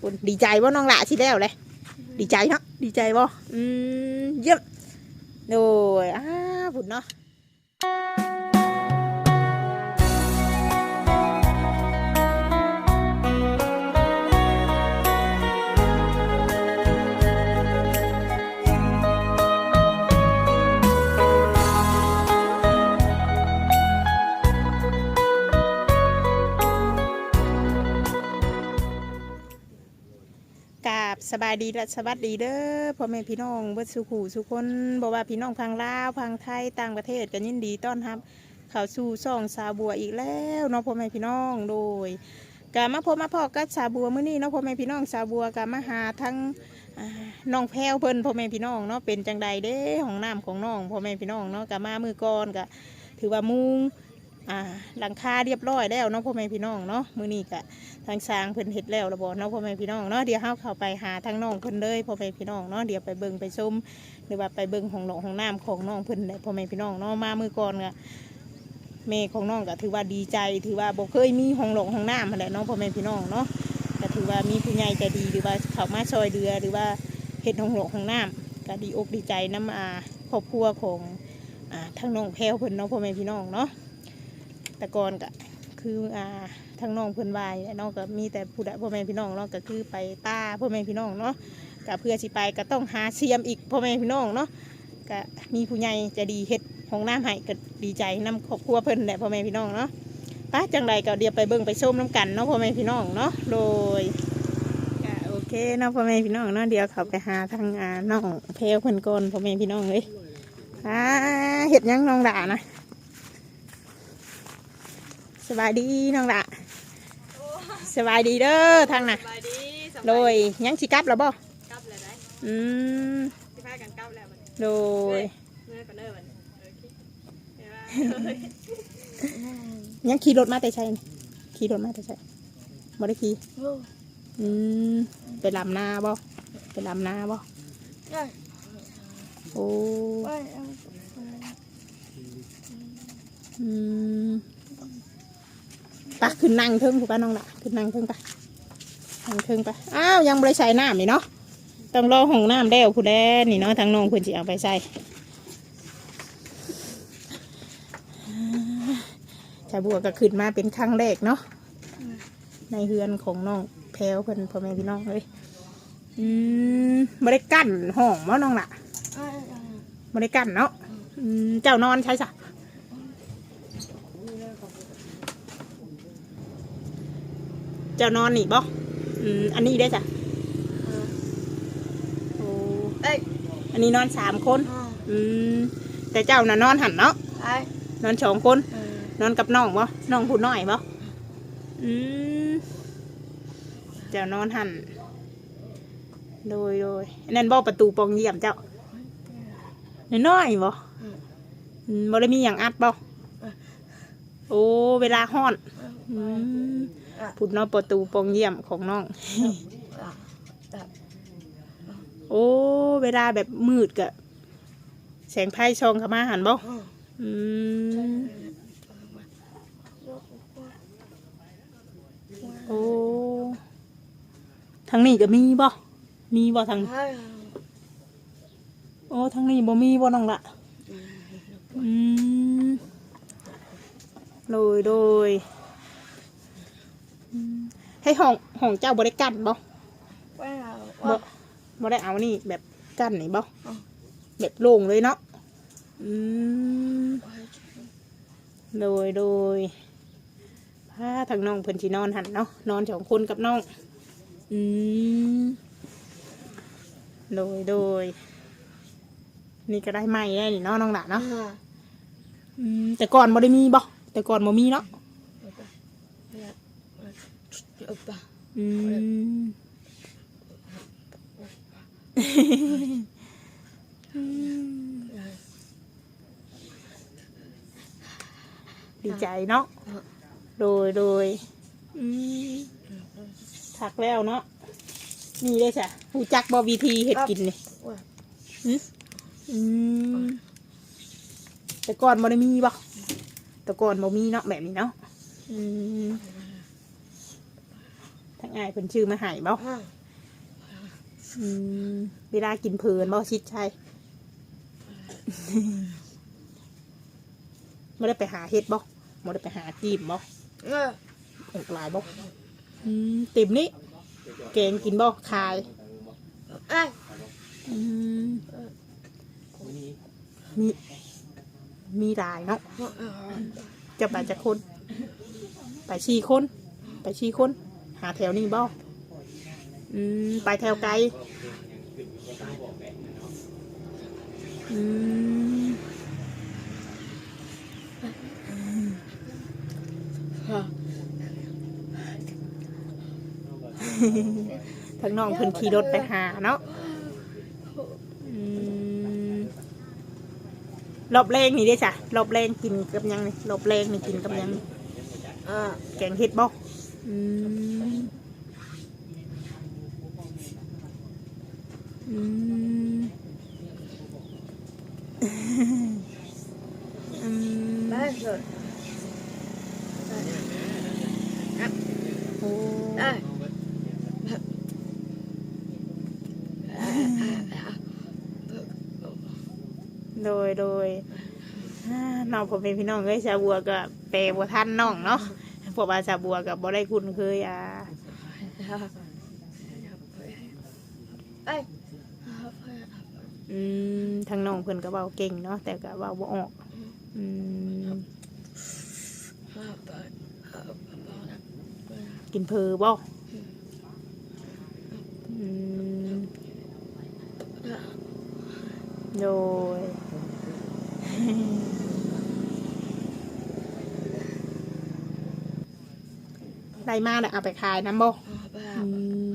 คุณดีใจว่าน้องละที่แล้วเลยดีใจเนาะดีใจบ่อืมเยี่ยมโดยอ้าบุญเนาะ สบายดีและสวัสดีเด้อพ่อแม่พี่น้องเบิดสุขูสุคนบอกว่าพี่น้องพังลาวพังไทยต่างประเทศกันยินดีต้อนรับเข้าสู่ซ่องสาบัวอีกแล้วเนาะพ่อแม่พี่น้องโดยกามาพบมาพอกับสาบัวมื้อนี้เนาะพ่อแม่พี่น้องสาบัวกามาหาทั้งอ่าน้องแพรวเพิ่นพ่อแม่พี่น้องเนาะเป็นจังใดเด้ของน้ำของน้องพ่อแม่พี่น้องเนาะกามามือก่อนกะถือว่ามุง อ่าหลังคาเรียบร้อยแล้วเนาะพ่อแม่พี่น้องเนาะมือนี้กะทางสร้างเพิ่นเฮ็ดแล้วระบ่เนาะพ่อแม่พี่น้องเนาะเดี๋ยวเฮาเข้าไปหาทางน้องเพิ่นเลยพ่อแม่พี่น้องเนาะเดี๋ยวไปเบิ่งไปชมหรือว่าไปเบิ่งของน้องของน้ำของน้องเพิ่นเลยพ่อแม่พี่น้องเนาะมามือก่อนกะแม่ของน้องก็ถือว่าดีใจถือว่าบ่เคยมีห้องหลงห้องน้ำมาแหละเน้องพ่อแม่พี่น้องเนาะก็ถือว่ามีผู้ใหญ่ใจดีหรือว่าเขามาช่วยเรือหรือว่าเฮ็ดห้องหลงห้องน้ำก็ดีอกดีใจน้ำอาครอบครัวของอ่าทั้งน้องแพรวเพิ่นเนาะพ่อแม่พี่น้องเนาะ แต่ก่อนก็คืออ่าทั้งน้องเพิ่นวายเนาะก็มีแต่ผู้ใดพ่อแม่พี่น้องเนาะก็คือไปป้าพ่อแม่พี่น้องเนาะก็เพื่อสิไปก็ต้องหาเสียมอีกพ่อแม่พี่น้องเนาะก็มีผู้ใหญ่ใจดีเฮ็ดของน้ำให้ก็ดีใจน้ำครอบครัวเพิ่นแหละพ่อแม่พี่น้องเนาะป้าจังไรก็เดี๋ยวไปเบิ่งไปชมน้ำกันเนาะพ่อแม่พี่น้องเนาะโดยก็โอเคเนาะพ่อแม่พี่น้องเนาะเดี๋ยวเขาไปหาทางอ่าน้องเพลเพิ่นก่อนพ่อแม่พี่น้องเลยอ่าเห็ดยังน้องด่านะ สบายดีน้องด่าสบายดีเด้อทางน่ะสบายดีสบายโดยยังสิกลับแล้วบ่กลับเลยได้อืมที่พากันกลับแล้วมันโดยเมื่อกันเนิ่มันโอเคเห็นปะยังขี่รถมาแต่ใช่นี่ขี่รถมาแต่ใช่บ่ได้ขี่อืมไปลำนาบ่ไปลำนาบ่โอ้อืมปะขึ้นนั่งเทิงถูกป่ะน้องละขึ้นนั่งเทิงปะนั่งเทิงปะอ้าวยังบริใส่น้ำนี่เนาะต้องรอห้องน้ำแล้วผู้แดนนี่เนาะทางน้องคุณจะเอาไปใส่ชาบัวก็ขึ้นมาเป็นครั้งแรกเนาะในเฮือนของน้องแพลวเพิ่นพ่อแม่พี่น้องเลยอืมบริกั้นห้องว่าน้องละบริกั้นเนาะอืมเจ้านอนใช่สะ เจ้านอนนี่บ่อืมอันนี้ได้จ้ะโอ้เอ้ยอันนี้นอนสามคนอืมแต่เจ้าน่ะนอนหันเนาะไอ้นอนสองคนนอนกับน้องบ่น้องผู้น้อยบ่อืมเจ้านอนหันโดยโดยอันนั่นบ่ประตูปองเยี่ยมเจ้าน้อยๆบ่อืมบ่ได้มีอย่างอัดบ่โอ้เวลาฮ้อน อืม พุดเนาะประตูปองเยี่ยมของน้อง โอ้ เวลาแบบมืดกะแสงไพ่ชองเข้ามาหันบ่อืมโอ้ทางนี้ก็มีบ่มีบ่ทาง โอ้ทางนี้บ่มีบ่น้องละอืมโดยโดยอืม ให้ห้องห้องเจ้าบริกันบ่บ่บ่ได้เอานี่แบบกั้นนี่บ่แบบโล่งเลยเนาะอืมโดยโดยพาทางน้องเพิ่นสินอนหันเนาะนอนสองคนกับน้องอืมโดยโดยนี่ก็ได้ไหมได้นี่เนาะน้องหละเนาะอืมแต่ก่อนบ่ได้มีบ่แต่ก่อนบ่มีเนาะ อืมดีใจเนาะ โดย โดยอืมถักแล้วเนาะ นี่ได้จ้ะหูจักบอวีทีเห็ดกินนี่หึอืมแต่ก่อนบ่ได้มีบ่แต่ก่อนบ่มีเนาะแบบนี้เนาะ อืม ททางอ้ายเพิ่นชื่อมาใหายบ่อืมเวลากินเพลินบ่ชิดชัยไม่ได้ไปหาเฮ็ดบ่ไม่ได้ไปหาจีบบ่ออกหลายบ่อืมติ่มนี้แกงกินบ่คายอืมมีมีหลายเนาะจะไปจะคน ไปชีคน ไปชีคน หาแถวนี้บ่อืมไปแถวไกลอืมทางน้องเพิ่นขี่รถไปหาเนาะอืมรอบแรงนี่เด้จ้ะรอบแรงกินกับหยังนี่รอบแรงนี่กินกับหยังนี่แกงเห็ดบ่อื อืมอืมอืมโอ้โดยโดยอ่าน้องผมเป็นพี่น้องเอ้ยชาวบัวก็แปลบัวท่านน้องเนาะ พวกว่าชาวบัวกับบ่ได้คุ้นเคยอ่าอืมทางน้องเพิ่นก็เว้าเก่งเนาะแต่ก็เว้าบ่ออก อืมกินเพอบ่อืมโดย ได้มาแล้วเอาไปขายน้ำบ่อืม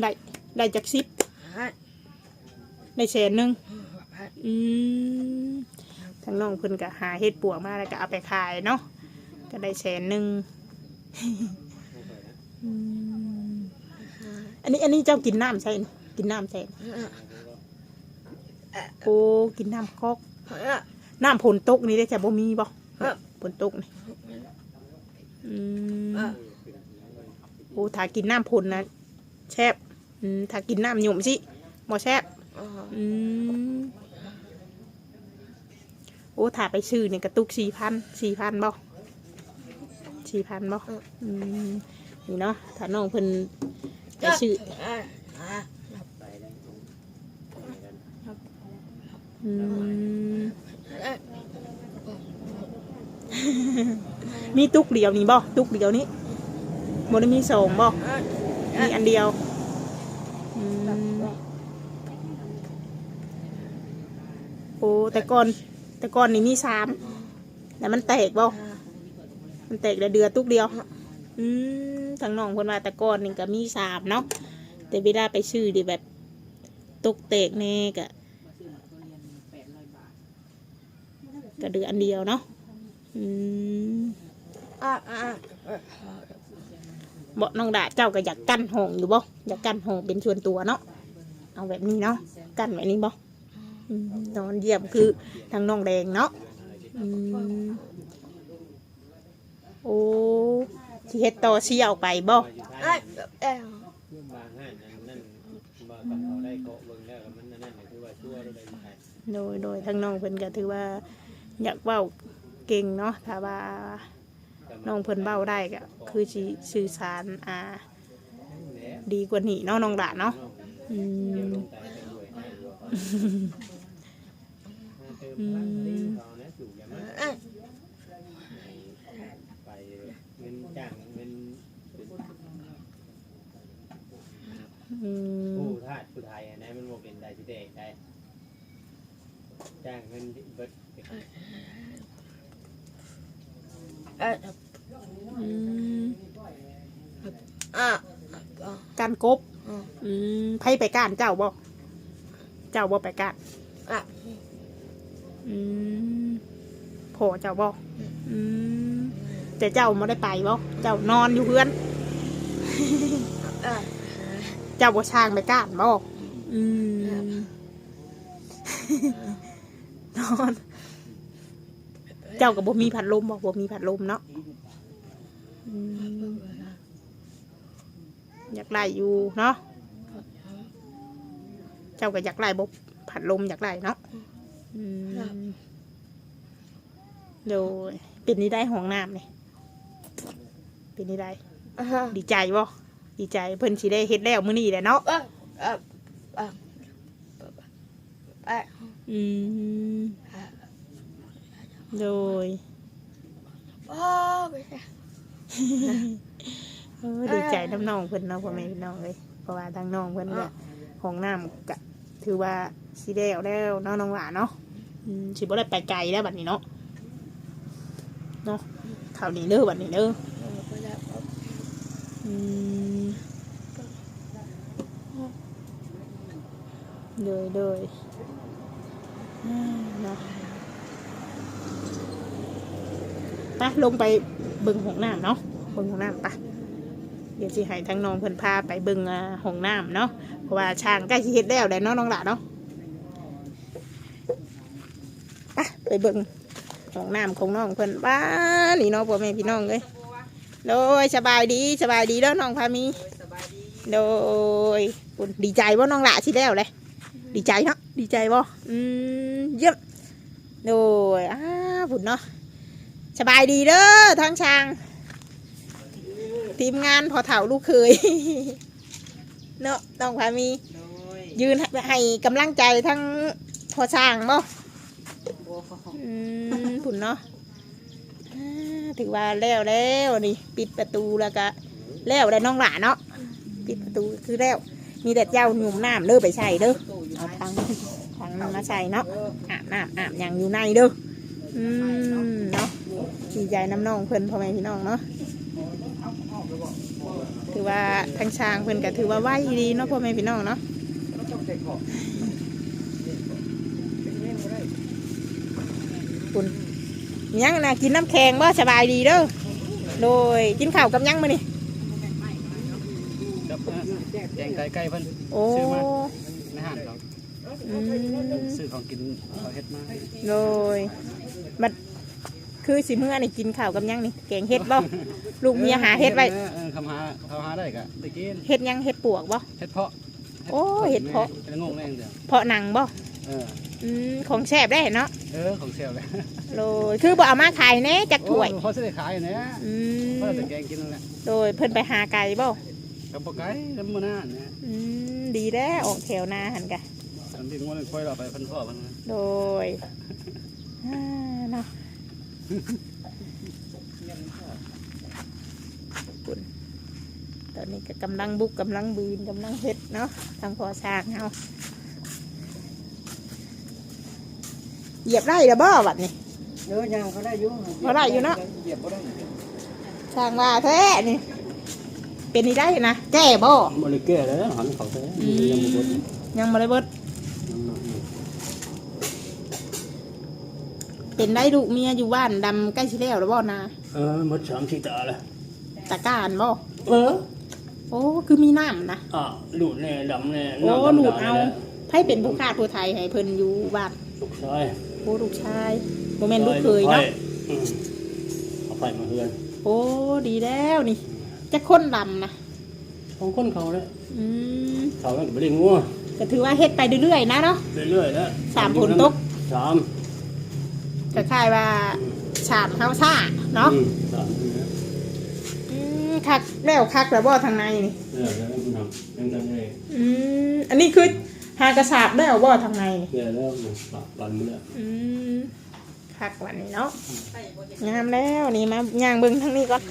ได้ได้จากซิปได้แสนหนึ่งอืมทางน้องเพิ่นก็หาเฮ็ดปัวมาแล้วก็เอาไปขายเนาะก็ได้แสนหนึ่งอืมอันนี้อันนี้เจ้ากินน้ำใช่ไหมกินน้ำใช่ไหมโอ้กินน้ำคอกน้ำผลตกนี่ได้จะบ่มีบ่ผลตกนี่ อืมโอ้ถ้ากินน้ำผลนะแซ่บอืมถ้ากินน้ำหยุ่มสิบ่แซ่บอืมโอ้ถ้าไปซื้อเนี่ยกระตุกสี่พันสี่พันบ่สี่พันบ่อืมนี่เนาะถ้าน้องเพิ่นไปซื้ออืม มีตุกเดียวนี่บ่ตุกเดียวนี้บ่ได้มีสองบ่มีอันเดียวอืมโอ้แต่ก่อนแต่ก่อนนี่มีสามแต่มันแตกบ่มันแตกแต่เดือตุกเดียว อืมทางน้องคนว่าแต่ก่อนนี่ก็มีสามเนาะแต่เวลาไปซื้อดิแบบตุกแตกแน่กะก็เดืออันเดียวเนาะ อืม บ่น้องดาเจ้าก็อยากกั้นห้องอยู่บ่อยากกั้นห้องเป็นส่วนตัวเนาะเอาแบบนี้เนาะกั้นแบบนี้บ่นอนเยี่ยมคือทางน้องแดงเนาะโอ้ที่เฮ็ดต่อเชี่ยวไปบ้างโดยโดยทางน้องเพิ่นก็ถือว่า อยากเว้าเก่งเนาะถ้าว่า น้องเพิ่นเว้าได้ก็คือสิสื่อสารอ่า ดีกว่านี้เนาะน้องดาเนาะอืมอืมอืมผู้ทาสผู้ไทยนะมันโมเป็นได้ทีเด็กได้จ้างเงินเบิด อืมการกบอืมไผไปก้านเจ้าบ่เจ้าบ่ไปก้านอืมพอเจ้าบ่อืมแต่เจ้าไม่ได้ไปบ่เจ้านอนอยู่เพื่อนเจ้าบ่ช่างไปก้านบ่อืมนอน เจ้ากับบ่มีพัดลมบ่บ่มีพัดลมเนาะ อืมอยากไล่อยู่เนาะเจ้าก็อยากไล่บบผัดลมอยากไล่เนาะอืมโดยเป็นนี่ได้ห้องน้ำนี่เป็นนี่ได้อ่าฮะดีใจบ่ดีใจเพิ่นสิได้เฮ็ดแล้วมื้อนี้แหละเนาะเอ้ยเอ้ยเอ้ยเอ้ยอืมโดยโอ้ย เออดีใจน้ำน้องเพิ่นเนาะพ่อแม่พี่น้องเลยเพราะว่าทางน้องเพิ่นก็ห้องน้ำก็ถือว่าสิได้แล้วแล้วเนาะน้องหลานเนาะอืมสิบ่ได้ไปไกลแล้วบัดนี้เนาะเนาะคราวนี้เด้อบัดนี้เด้ออืมเลยเลยอ่าเนาะไปลงไป เบิ่งห้องน้ำเนาะเบิ่งห้องน้ำไปเดี๋ยวสิให้ทั้งน้องเพิ่นพาไปเบิ่งอ่าห้องน้ำเนาะเพราะว่าช่างใกล้สิเฮ็ดแล้วแหละเนาะน้องหล่ะเนาะไปไปเบิ่งห้องน้ำของน้องเพิ่นว้านี่เนาะพ่อแม่พี่น้องเอ้ยโดยสบายดีสบายดีแล้วน้องพามีโดยดีใจว่าน้องหละสิแล้วเลยดีใจเนาะดีใจบ่อืมเยี่ยมโดยอ้าผุนเนาะ สบายดีเด้อทางช่าง ทีมงานพอเถ่าลูกเคย เนาะน้องพามียืนให้กำลังใจทั้งพอช่างบ่อืมผุนเนาะอ่าถือว่าแล้วแล้วนี่ ปิดประตูแล้วก็ แล้วได้น้องหลาเนาะปิดประตูคือแล้ว มีแต่เจ้าหนุ่มน้ำเด้อไปใส่เด้อเอาทางทางมาใส่เนาะอาบน้ำอาบอย่างอยู่ในเด้อ อืมเนาะดีใจน้ำน้องเพิ่นพ่อแม่พี่น้องเนาะถือว่าทางช้างเพิ่นก็ถือว่าไหวดีเนาะพ่อแม่พี่น้องเนาะคุณยังนะกินน้ำแข็งบ่สบายดีเด้อโดยกินข้าวกับยังมานี่กับแกงไก่ไก่เพิ่นโอ้ซื้อมาในห้างเขาอืมซื้อของกินเขาเฮ็ดมาโดยบัด คือสิเมื่อนี่กินข้าวกับยังนี่แกงเห็ดบ่ลูกเมียหาเห็ดไว้ออเออคำหาเขาหาได้ก็ได้กินเห็ดยังเห็ดปวกบ่ เฮ็ดเพาะโอ้เฮ็ดเพาะ เป็นงงแรงเดียวเพาะหนังบ่เอออืมของแซ่บได้เนาะเออของเซลเลยโดยคือบ่เอามาขายแหน่จักถ้วยโอ้เขาสิได้ขายเนี่ยอืเพราะแต่แกงกินนั่นแหละโดยเพิ่นไปหาไก่บ่กับปลาไก่น้ำมันน่าเนี่ยอืมดีแล้วออกแถวหน้าหันกะตอนที่งวดค่อยเราไปเพันพ่อเพันนะโดยอ่าเนาะ ปุ่นตอนนี้ก็กำลังบุกกำลังบืนกำลังเฮ็ดเนาะทางพอสร้างเฮาเหยียบไร่เด้อบ่บัดนี้เนื้อย่างเขาได้อยู่เขาได้อยู่เนอะเหยียบเขาได้สร้างว่าแท้นี่ เป็นนี่ได้นะแก้บ่บริเกอร์แล้วหันเขาใส่อืมยังบ่บดยังบ่ได้เบิด เป็นได้ลูกเมียอยู่บ้านดำใกล้ชิแล้วหรือบ่นาเออหมดสามที่ตาแล้วตะการบ่เออโอ้คือมีน้ำนะอะหลุดแน่ดำแน่โอ้น้ำหลูดำเอาแน่ไพ่เป็นผู้ฆ่าผู้ไทยให้เพิ่นอยู่บ้านลูกชายโอ้ลูกชายโมเมนลูกเคยเนาะอืมเอาไฟมาเฮือนโอ้ดีแล้วนี่ จะค้นดำนะของคนเขาเลยอืมเขาแล้วก็ไม่ได้งัวก็ถือว่าเฮ็ดไปเรื่อยๆนะเนาะเรื่อยๆแล้วสามผลตกสามก็ คล้ายว่าฉาบเฮาซ่าเนาะอืมสามนี่นะอืมคักแล้วคักแล้วบ่ทางในนี่เออแล้วคุณทำเป็นกันเลยอืมอันนี้คือหากระสาบแล้วบ่ทางในนี่เดี๋ยวแล้วปรับปันมาแล้วอืมคักวันนี้เนาะงามแล้วนี่มาย่างเบิ่งทางนี้ก่อน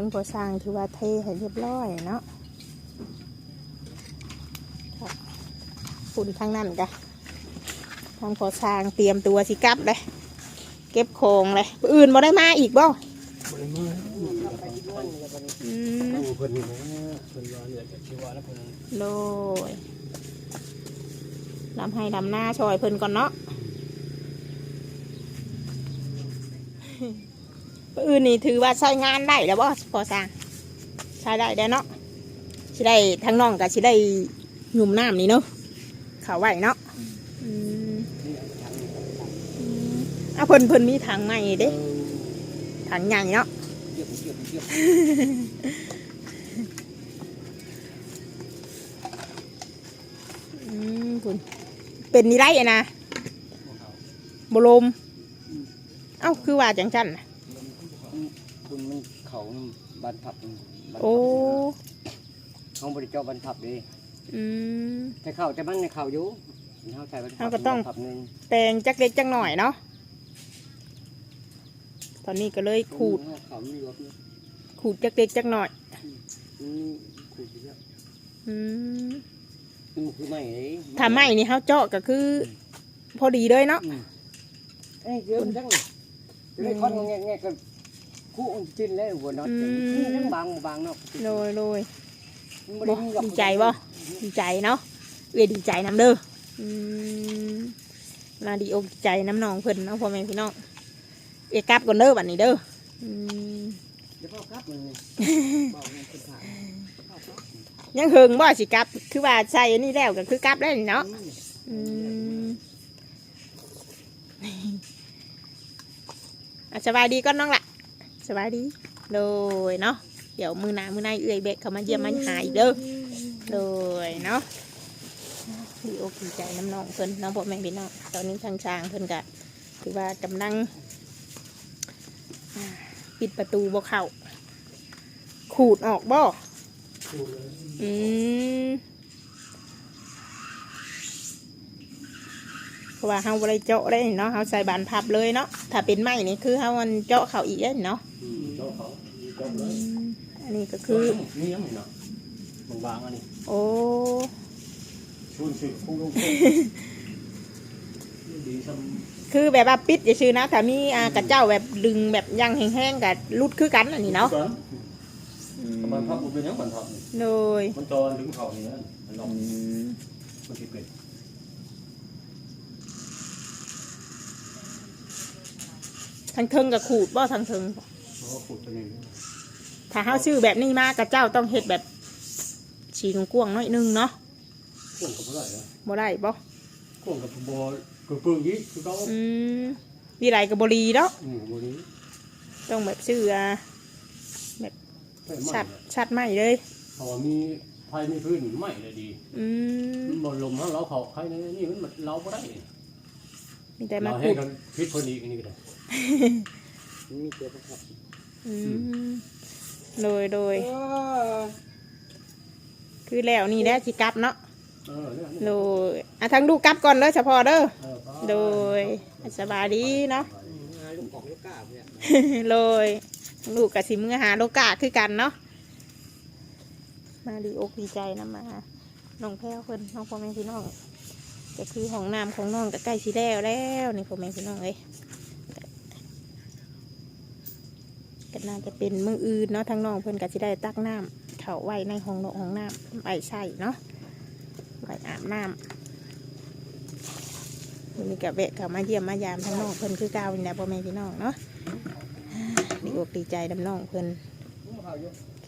ทั้งก่อสร้างถือว่าเทให้เรียบร้อยเนาะครับฝุ่นทางนั้นกะทางก่อสร้างเตรียมตัวสิกลับเลย เก็บโครงเลยผู้อื่นบ่ได้มาอีกบ่บริมาอืมตั้งเพิ่นนี่นะเพิ่นว่าเนี่ยจะชีวะแล้วเพิ่นโดยลำให้ดำหน้าชอยเพิ่นก่อนเนาะผู้ อื่นนี่ถือว่าใช้งานได้แล้วบ่พอสร้างใช้ได้ได้วเนาะสิได้ทั้งน้องกับสิได้หยุ่มน้ำนี่เนาะเขาไหวเนาะอืมอะเพิ่นเพิ่นมีถังใหม่เด้ถังใหญ่เนาะเยี่ยมเยี่ยมเยี่ยมอืมคุณเป็นนี่ไรอะนะบลม เอ้า คือว่าจังจันนะ คุณมันเขามัน บรรทับมันบรรทับโอ้เขาบริจาคบรรทับเลยอืมแต่เขาแต่มันในเขาอยู่เขาใส่บรรทับเขาก็ต้องบรรทับหนึงแปลงจักเล็กจักหน่อยเนาะตอนนี้ก็เลยขูดเขาไม่รวบนะขูดจักเล็กจักหน่อย มันขูดเยอะอืมมันคือไม่เลยถ้าไม่นี่เขาเจาะก็คือ พอดีเลยเนาะ อืมเอ้ยเยอะจังเลยจะได้คอนแง่แง่กัน คู่อุ่นจินเลยหัวน็อตคู่ทั้งบางบางเนาะโดยโดยมันบ่ได้มีหรอกดีใจบ่ดีใจเนาะเวยดีใจน้ำเด้ออืมมาดีอกดีใจน้ำน้องเพิ่นเนาะพ่อแม่พี่น้องเอยกลับก่อนเด้อบัดนี้เด้ออืมเดี๋ยวพ่อกลับมันเลยบอกมันเป็นผ่านพ่อกลับยังเฮิงบ่สิกลับ คือว่าใส่อันนี้แล้วก็คือกลับแล้วนี่เนาะ อืมอะสบายดีก็น้องละ สบายดีโดยเนาะเดี๋ยวมือหนามือในเอื่อยเบกเขามาเยี่ยมมาหาอีกเด้อโดยเนาะดีอกดีใจน้ำน้องเพิ่นน้องพ่อแม่พี่น้องตอนนี้ทางช้างเพิ่นก็คือว่ากำลังอ่าปิดประตูบ่เข้าขูดออกบ่อืมเพราะว่าเฮาบ่ได้เจาะได้เนาะเฮาใส่บานพับเลยเนาะถ้าเป็นไม้นี่คือเฮามันเจาะเขาอีกได้เนาะ อืมเจ้าเขาเจ้าเลอืยมอันนี้ก็คืคืออนี่ยังไงเนาะบางๆอันนี้โอ้ชุนสิคู่ลงดีซ้คือแบบว่าปิดจะชื่อนะถ้ามีอ่ากระเจ้าแบบดึงแบบยังแห้งๆกับรุดคือกันอันนี้ำเนาะก่อนอืมมันพับมันเป็นยังมันพับนี่โดยมันจอนถึงเข่านี่นะมันลอืองมมันสิเป็นทางเทิงกับขูดบ่ทางเทิงเพราะ ว่าขุดตัวนี้ถ้าเฮาชื่อแบบนี้มากระเจ้าต้องเฮ็ดแบบฉีกกว้างๆหน้อยนึงเนาะข่วงกับเท่าไหร่นะบ่ได้บ่ข่วงกับบ่กระเปื้องยี่คือเขาอืมมีไรกับบรีเนาะอืมบนี้ต้องแบบชื่ออ่าใช่ไหมชัดชัดใหม่เลยเพราะว่ามีไฟมีพื้นไหม้เลยดีอืมมันบ่ลมแล้วเราเขาใครในนี่มันมันเราบ่ได้มีแต่มาเราขูให้ดกันพิษพอดีกันนี่ก็ได้มันมีเกลือครับ อืมโดยโดยเออคือแล้วนี่แหละสิกลับเนาะเออเนี่ยโดยอะทั้งดูกลับก่อนเด้อเฉพาะเด้อเออไปโดยสบายดีเนาะหาลูกของลูกกาเนี่ยโดยลูกกับสิมือหาโลกาคือกันเนาะมาดีอกดีใจนะมาน้องแพ้วเพิ่นน้องพ่อแม่พี่น้องก็คือห้องน้ำของน้องก็ใกล้สิแล้วแล้วนี่พ่อแม่พี่น้องเอ้ย ก็น่าจะเป็นมืออื่นเนาะทางน้องเพิ่นก็สิได้ตักน้ำเขาไว้ในห้องนกห้องน้ำไว้ใช่เนาะไว้อาบน้ำวันนี้กับเวะกับมาเยี่ยมมายามทางน้องเพิ่นคือเก่านี่แหละพ่อแม่พี่น้องเนาะดีอกดีใจดำน้องเพิ่น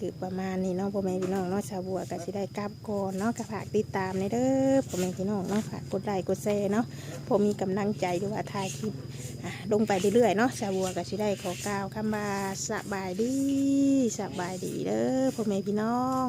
คือประมาณนี้เนาะพ่อแม่พี่น้องเนาะชาวบัวก็สิได้กลับก่อนเนาะก็ฝากติดตามในเด้อพ่อแม่พี่น้องเนาะฝากกดไลค์กดแชร์เนาะผมมีกำลังใจหรือว่าถ่ายคลิปลงไปเรื่อยๆเนาะชาวบัวก็สิได้ขอกล่าวคำว่าสบายดีสบายดีเด้อพ่อแม่พี่น้อง